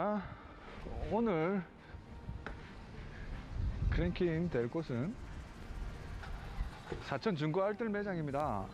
아, 오늘 크랭킹 될 곳은 사천 중고 알뜰 매장입니다.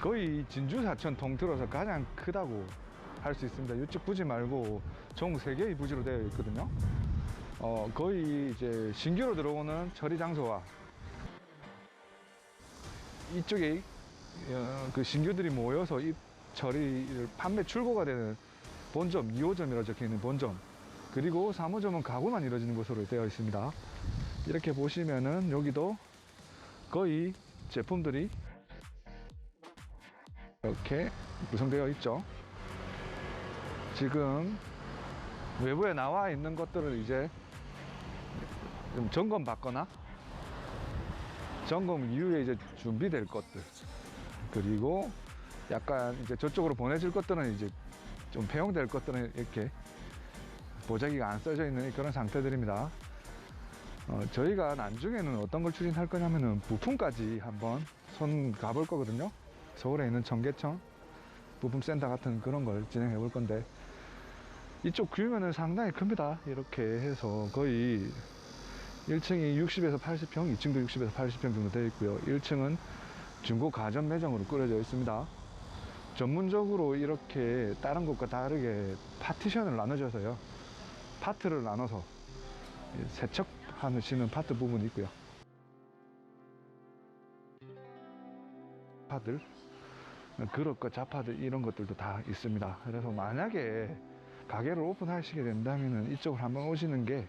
거의 진주 사천 통틀어서 가장 크다고 할 수 있습니다. 이쪽 부지 말고 총 3개의 부지로 되어 있거든요. 어, 거의 이제 신규로 들어오는 처리 장소와 이쪽에 어, 그 신규들이 모여서 이 처리를 판매 출고가 되는 본점, 2호점이라고 적혀 있는 본점, 그리고 3호점은 가구만 이루어지는 곳으로 되어 있습니다. 이렇게 보시면은 여기도 거의 제품들이 이렇게 구성되어 있죠. 지금 외부에 나와 있는 것들을 이제 좀 점검 받거나 점검 이후에 이제 준비될 것들 그리고 약간 이제 저쪽으로 보내질 것들은 이제 좀 폐용될 것들은 이렇게 보자기가 안 써져 있는 그런 상태들입니다. 어, 저희가 나중에는 어떤 걸 추진할 거냐면은 부품까지 한번 손 가볼 거거든요. 서울에 있는 청계천 부품센터 같은 그런 걸 진행해 볼 건데 이쪽 규모는 상당히 큽니다. 이렇게 해서 거의 1층이 60에서 80평, 2층도 60에서 80평 정도 되어 있고요. 1층은 중고 가전 매장으로 꾸려져 있습니다. 전문적으로 이렇게 다른 곳과 다르게 파티션을 나눠줘서요. 파트를 나눠서 세척하시는 파트 부분이 있고요. 파들, 그릇과 자파들 이런 것들도 다 있습니다. 그래서 만약에 가게를 오픈하시게 된다면 이쪽으로 한번 오시는 게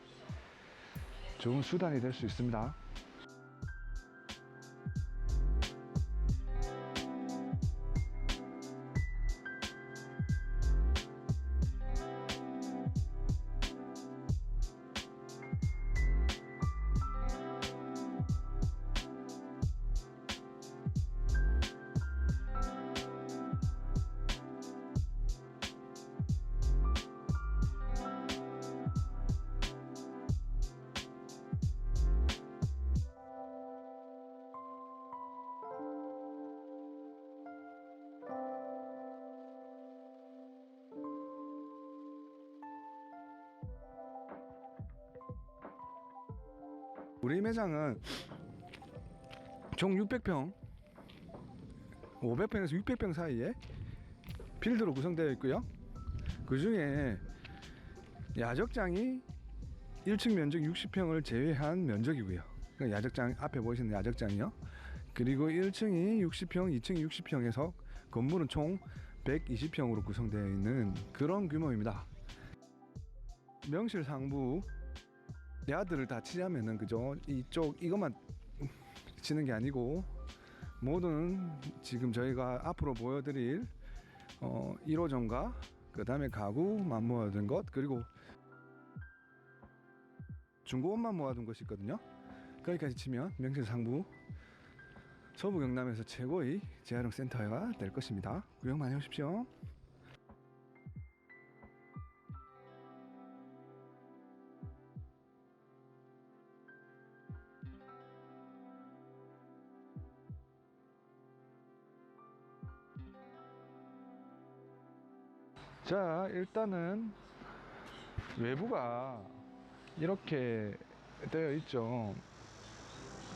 좋은 수단이 될 수 있습니다. 우리 매장은 총 600평, 500평에서 600평 사이에 필드로 구성되어 있고요. 그 중에 야적장이 1층 면적 60평을 제외한 면적이고요. 그러니까 야적장 앞에 보이시는 야적장이요. 그리고 1층이 60평, 2층이 60평에서 건물은 총 120평으로 구성되어 있는 그런 규모입니다. 명실상부 야들을 다 치자면은 그죠? 이쪽 이것만 치는 게 아니고 모든 지금 저희가 앞으로 보여드릴 어 1호점과 그 다음에 가구 만 모아둔 것 그리고 중고옷만 모아둔 것이 있거든요. 거기까지 치면 명실상부 서부 경남에서 최고의 재활용 센터가 될 것입니다. 구경 많이 오십시오 자 일단은 외부가 이렇게 되어 있죠.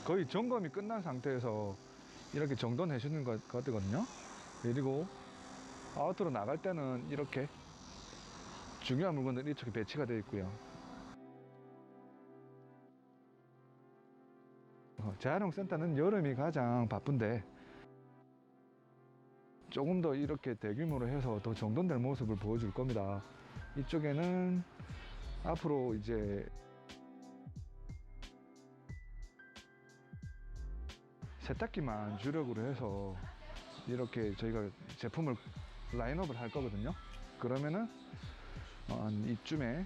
거의 점검이 끝난 상태에서 이렇게 정돈해 주는 것 같거든요. 그리고 아웃으로 나갈 때는 이렇게 중요한 물건들이 이쪽에 배치가 되어 있고요. 어, 재활용 센터는 여름이 가장 바쁜데 조금 더 이렇게 대규모로 해서 더 정돈될 모습을 보여줄 겁니다. 이쪽에는 앞으로 이제 세탁기만 주력으로 해서 이렇게 저희가 제품을 라인업을 할 거거든요. 그러면은 어, 한 이쯤에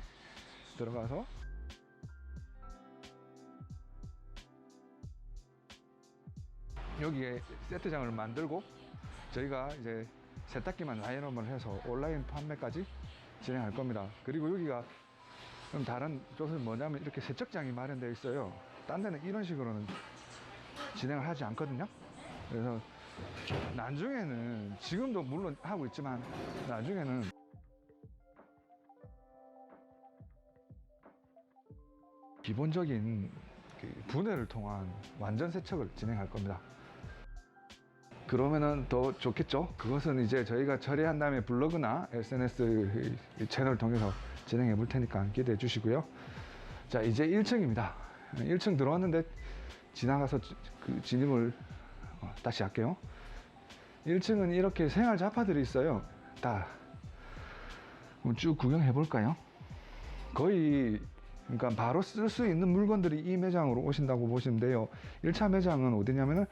들어가서 여기에 세트장을 만들고 저희가 이제 세탁기만 라인업을 해서 온라인 판매까지 진행할 겁니다. 그리고 여기가 그럼 다른 쪽은 뭐냐면 이렇게 세척장이 마련되어 있어요. 딴 데는 이런 식으로는 진행을 하지 않거든요. 그래서 나중에는 지금도 물론 하고 있지만 나중에는 기본적인 그 분해를 통한 완전 세척을 진행할 겁니다. 그러면은 더 좋겠죠? 그것은 이제 저희가 처리한 다음에 블로그나 SNS 채널을 통해서 진행해 볼 테니까 기대해 주시고요. 자, 이제 1층입니다. 1층 들어왔는데 지나가서 지- 그 진입을 어, 다시 할게요. 1층은 이렇게 생활 잡화들이 있어요. 다. 한번 쭉 구경해 볼까요? 거의 그러니까 바로 쓸 수 있는 물건들이 이 매장으로 오신다고 보시면 돼요. 1차 매장은 어디냐면은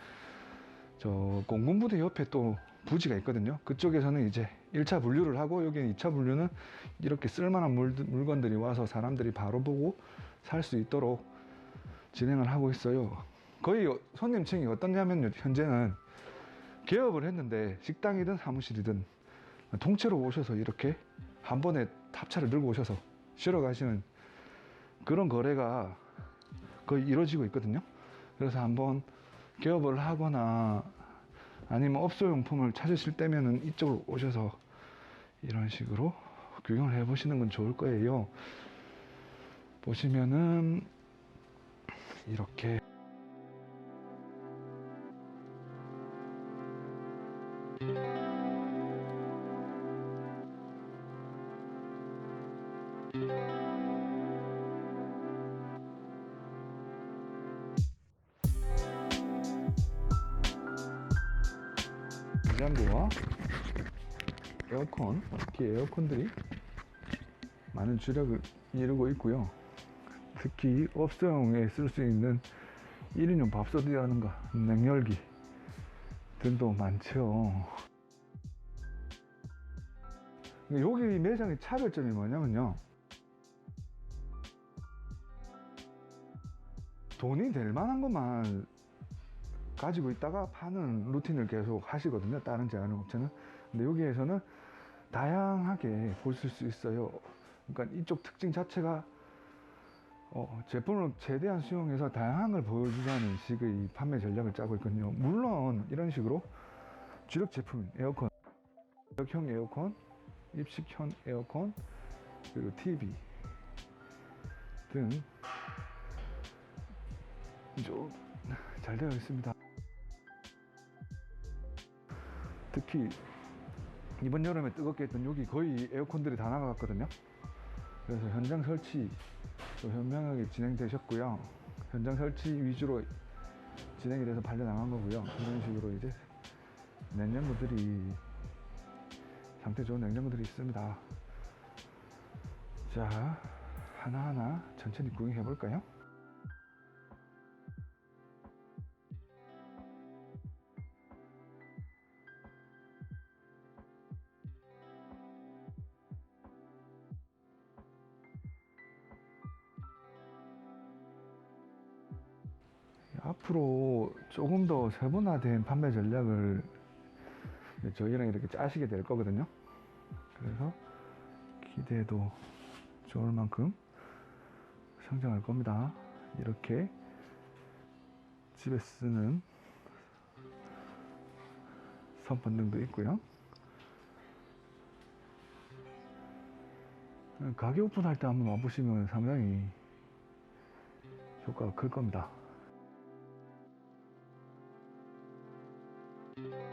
저 공군부대 옆에 또 부지가 있거든요. 그쪽에서는 이제 1차 분류를 하고 여기는 2차 분류는 이렇게 쓸만한 물, 물건들이 와서 사람들이 바로 보고 살 수 있도록 진행을 하고 있어요. 거의 손님층이 어떠냐면요. 현재는 개업을 했는데 식당이든 사무실이든 통째로 오셔서 이렇게 한 번에 탑차를 들고 오셔서 쉬러 가시는 그런 거래가 거의 이루어지고 있거든요. 그래서 한번 개업을 하거나 아니면 업소용품을 찾으실 때면은 이쪽으로 오셔서 이런 식으로 구경을 해 보시는 건 좋을 거예요. 보시면은 이렇게 냉장고와 에어컨, 특히 에어컨들이 많은 주력을 이루고 있고요. 특히 업소용에 쓸 수 있는 1인용 밥솥이라는가 냉열기 등도 많죠. 여기 매장의 차별점이 뭐냐면요. 돈이 될 만한 것만 가지고 있다가 파는 루틴을 계속 하시거든요. 다른 제한업 업체는. 근데 여기에서는 다양하게 보실 수 있어요. 그러니까 이쪽 특징 자체가 어, 제품을 최대한 수용해서 다양한 걸 보여주자는 식의 판매 전략을 짜고 있거든요. 물론 이런 식으로 주력 제품 에어컨, 주력형 에어컨, 입식형 에어컨, 그리고 TV 등좀잘 되어 있습니다. 특히 이번 여름에 뜨겁게 했던 여기 거의 에어컨들이 다 나가갔거든요. 그래서 현장 설치 또 현명하게 진행되셨고요. 현장 설치 위주로 진행이 돼서 팔려 나간 거고요. 이런 식으로 이제 냉장고들이 상태 좋은 냉장고들이 있습니다. 자 하나하나 천천히 구경해 볼까요? 앞으로 조금 더 세분화된 판매 전략을 저희랑 이렇게 짜시게 될 거거든요. 그래서 기대도 좋을 만큼 성장할 겁니다. 이렇게 집에 쓰는 선반등도 있고요. 가게 오픈할 때 한번 와보시면 상당히 효과가 클 겁니다. Thank you.